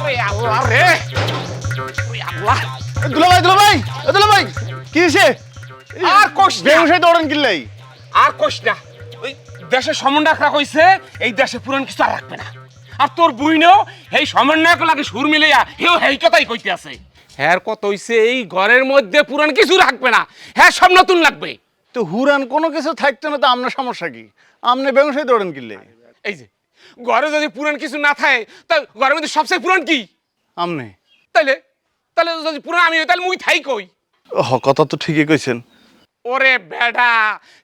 ওরে আল্লাহ। রে ওরে আল্লাহ। দুলাভাই দুলাভাই এ দুলাভাই কি হয়েছে আর কোষ বেউসাই দৌড়ান কিল্লাই আর কোষ না। ওই দেশে সমন্বয়ক রাখা হইছে এই দেশে পুরান কিছু আর রাখবে না। আর তোর বুইনেও এই সমন্বয়ক লাগে সুর মিলাইয়া হেও হেই কথাই কইতে আছে। হ্যার কত হইছে এই ঘরের মধ্যে পুরান কিছু রাখবে না। হ্যাঁ সব নতুন লাগবে। তো হুরান কোনো কিছু থাকতো না তো আপনার সমস্যা কি? আপনি বেউসাই দৌড়ান কিনলে। এই যে ঘরে যদি পুরান কিছু না থাকে তা ঘরের মধ্যে সবচেয়ে পুরান কি? আপনি তাইলে তাহলে যদি পুরান আমি হই, তাহলে মুই থাই কই? হ কথা তো ঠিকই কইছেন। ওরে বেডা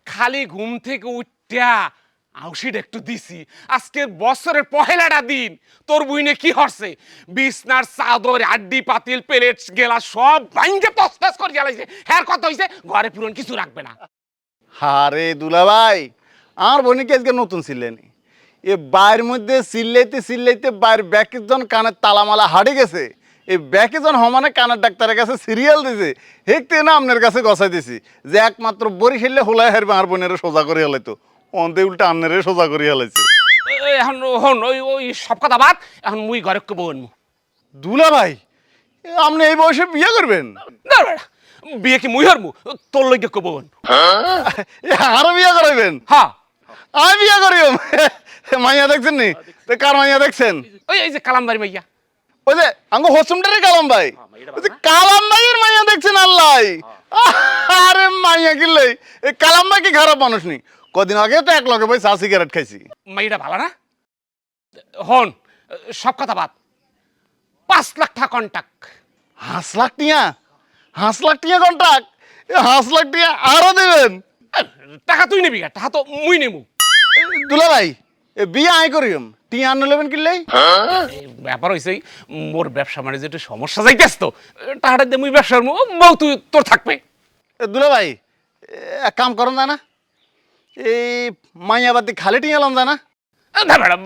খালি ঘুম থেকে উঠা আউশিড একটু দিছি। আজকের বছরের পহেলাটা দিন তোর বুইনে কি হরছে? বিছনার চাদর আড্ডি পাতিল প্লেট গেলা সব ভাঙ্গে তসতস করে জ্বালাইছে হ্যাঁ কত হইছে ঘরে পুরন কিছু রাখবে না। আরে দুলাভাই আমার বোনকে আজকে নতুন ছিলেনি? এ বাইরের মধ্যে চিল্লাইতে চিল্লাইতে বাইর ব্যাকেজন কানের তালামালা হাড়ে গেছে। এই ব্যাকেজন হমানে কানের ডাক্তারের কাছে সিরিয়াল দিছে। হেকতে না আপনার কাছে গছাই দিছি যে একমাত্র বরিশালে হোলাই হারবে আমার বোনের সোজা করে হেলাইতো। অন্ধে উল্টা আপনারে সোজা করে হেলাইছে। এখন হন ওই ওই সব কথা বাদ এখন মুই ঘরে বউন দুলাভাই এ আপনি এই বয়সে বিয়ে করবেন? না বিয়ে কি মুই হরমু? তোর লইগে কবন এ আরও বিয়ে করাইবেন? হ্যাঁ। আমি বিয়ে করিম? মাইয়া দেখছেন নি? তো কার মাইয়া দেখছেন? ওই এই যে কালামবাড়ি মাইয়া। ওই যে আঙ্গ হোসুমটারে কালাম ভাই ওই যে কালাম ভাইয়ের মাইয়া দেখছেন আল্লাহ আরে মাইয়া কিনলে এই কালাম ভাই কি খারাপ মানুষ নি? কদিন আগে তো এক লগে ভাই চা সিগারেট খাইছি। মাইটা ভালো না? হন সব কথা বাদ। পাঁচ লাখ টাকা কন্টাক্ট হাঁস লাখ টিয়া? হাঁস লাখ টিয়া কন্ট্রাক্ট হাঁস লাখ টিয়া আরও দেবেন? টাকা তুই নিবি টাকা তো মুই নেব দুলা ভাই এ বিয়ে আয় করিম টিয়া আনলে নেবেন কিনলে? ব্যাপার হয়েছে মোর ব্যবসা মানে একটু সমস্যা যাইতেছ তো টাকাটা দিয়ে মুই ব্যবসার বউ তুই তোর থাকবে। দুলা ভাই এক কাম করেন না এই মাইয়াবাদি খালি টিয়া যায় না না ম্যাডাম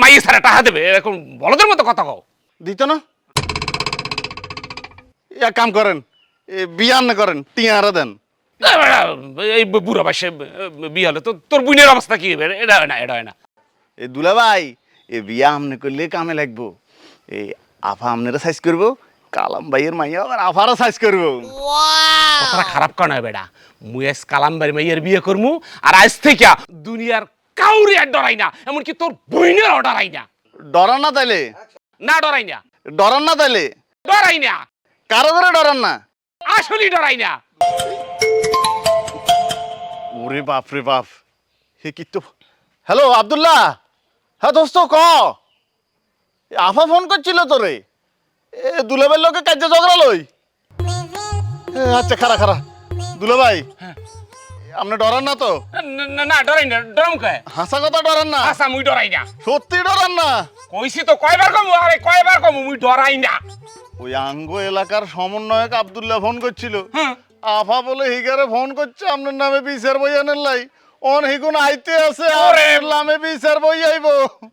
মাইয়ে সারা টাকা দেবে এরকম বলদের মতো কথা কও। দিত না। এক কাম করেন এ বিয়ে আন্না করেন টিয়া আরও দেন। এই বুড়া বয়সে বিয়ে হলে তো তোর বোনের অবস্থা কি হবে? এটা হয় না এটা হয় না। এ দুলা ভাই এ বিয়া আমনে করলে কামে লাগবো। এই আফা আমনেরা সাইজ করব কালাম ভাইয়ের মাইয়া আবার আফারও সাইজ করব। কথাটা খারাপ কেন হয় বেটা। মুই আজ কালামবাড়ি মাইয়ের বিয়ে করমু আর আজ থেকে দুনিয়ার কাউরি আর ডরাই না এমনকি তোর বইনেরও ডরাই না। ডরান না তাইলে? না ডরাই না। ডরান না তাইলে? ডরাই না। কারও করে ডরান না? আসলেই ডরাই না। ওরে বাপ রে বাপ। হে কি তো হ্যালো আব্দুল্লাহ। হ্যাঁ দোস্ত ক? এ আফা ফোন করছিল তোরে। এ দুলাভাইয়ের লোকে কাজে ঝগড়া লই। এ, আচ্ছা খারা খারা দুলা দুলাভাই আপনি ডরান না তো? না- না ডরাই না ডরাম কয় হাসা কথা ডরান না। আচ্ছা মুই ডরাই না। সত্যি ডরান না। কইছি তো কয়বার কমু? আরে কয়বার কমু? মুই ডরাই না। ওই আঙ্গ এলাকার সমন্বয়ক আব্দুল্লাহ ফোন করছিল। হুম। আফা বলে হিগারে ফোন করছে আপনার নামে বিচার বই আনেন লাই। অন হিগুন আইতে আছে আর নামে বিচার বই আইব।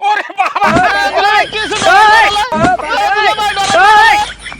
ওরে বাবা।